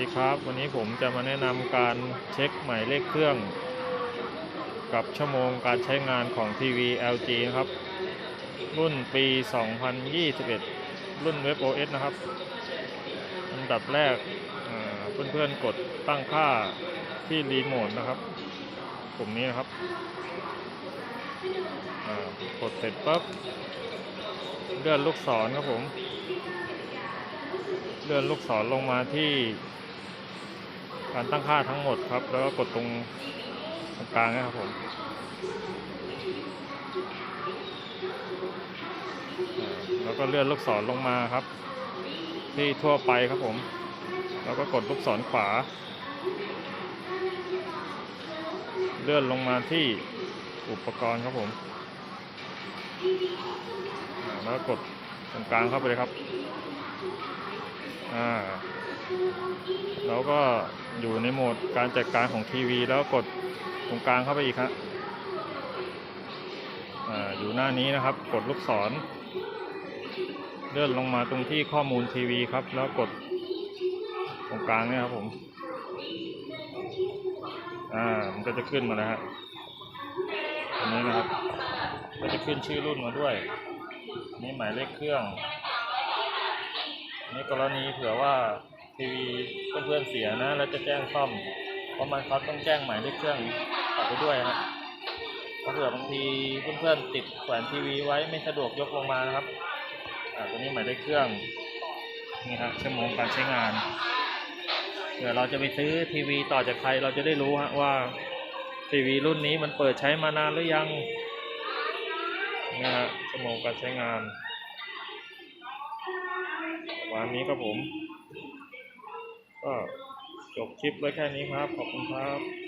ดีครับ วันนี้ผมจะมาแนะนำการเช็คหมายเลขเครื่อง กับชั่วโมงการใช้งานของทีวี LG นะครับ รุ่นปี 2021 รุ่น Web OS นะครับ อันดับแรกเพื่อนๆกดตั้งค่าที่รีโมทนะครับปุ่มนี้นะครับ กดเสร็จปั๊บเลื่อนลูกศรครับผม เลื่อนลูกศรลงมาที่ การตั้งค่าทั้งหมดครับ แล้วก็กดตรงตรงกลางนะครับผมแล้วก็เลื่อนลูกศรลงมาครับ ที่ทั่วไปครับผม แล้วก็กดลูกศรขวา เลื่อนลงมาที่อุปกรณ์ครับผมแล้วก็กดตรงกลางเข้าไปเลยครับ อ่า แล้วก็อยู่ในโหมดการจัดการของทีวี แล้วกดตรงกลางเข้าไปอีกครับอ่าอยู่หน้านี้นะครับ กดลูกศร เลื่อนลงมาตรงที่ข้อมูลทีวีครับ แล้วกดตรงกลางเนี่ยครับผม อ่า มันก็จะขึ้นมาแล้วฮะตรงนี้นะครับก็จะขึ้นชื่อรุ่นมาด้วย นี่หมายเลขเครื่อง นี่กรณีเผื่อว่า ทีวีเพื่อนๆเสียนะ แล้วจะแจ้งซ่อม เพราะมันเขาต้องแจ้งหมายเลขเครื่องต่อไปด้วยนะเพราะเผื่อบางทีเพื่อนๆติดแขวนทีวีไว้ไม่สะดวกยกลงมานะครับอ่าตัวนี้หมายเลขเครื่องนี่ครับชั่วโมงการใช้งานเผื่อเราจะไปซื้อทีวีต่อจากใครเราจะได้รู้ฮะว่าทีวีรุ่นนี้มันเปิดใช้มานานหรือยังนะฮะชั่วโมงการใช้งานวันนี้ครับผม ก็จบคลิปไว้แค่นี้ครับ ขอบคุณครับ